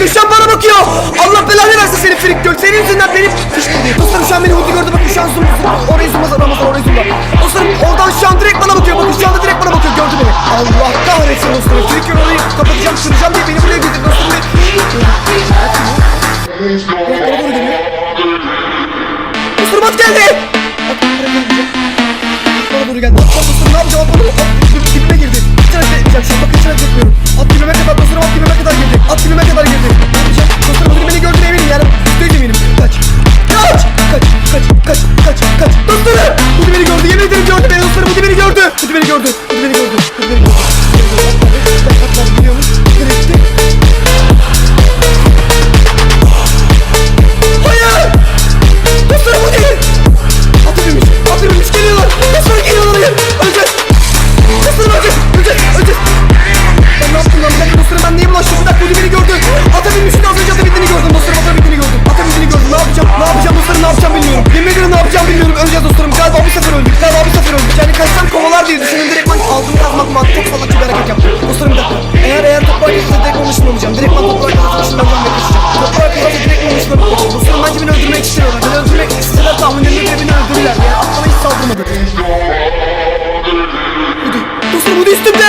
Bakın bana bakıyor. Allah belanı versin seni Frik Göl. Senin yüzünden benim fışkırdı. Dostlarım şu an beni Hudi gördü. Bakın şu an zoom zoom. Orayı zoomla Ramazan orayı zoomla. Dostlarım oradan şu an direkt bana bakıyor. Bakın şu anda direkt bana bakıyor. Gördü beni. Allah kahretsin dostlarım. Frik Göl orayı kapatacağım kıracağım diye beni buraya getirdi dostlarım. Doğru geliyor. Dostlarım at geldi. Bana doğru geldi. Dostlarım ne yapacağım? Bana. At dibime girdi. Hiç hareket etmeyeceğim. Bugün beni gördü. Bugün beni gördü. Bugün beni gördü. Mantık. Çok salakça bir hareket yaptım. Bir dakika. Eğer eğer toprağa geçirse direkt onun ışınlanacağım. olacağım. Direktman toprağa geçirse ışınlanacağım ve kaçacağım. Toprağa geçirse direkt onun ışınlanacağım. Dostlarım bence beni öldürmek istiyorlar. Beni öldürmek isteseler tahminlerini bile beni öldürürler. Yani aklıma hiç saldırmadı. Hadi. Dostlarım bu da üstümde.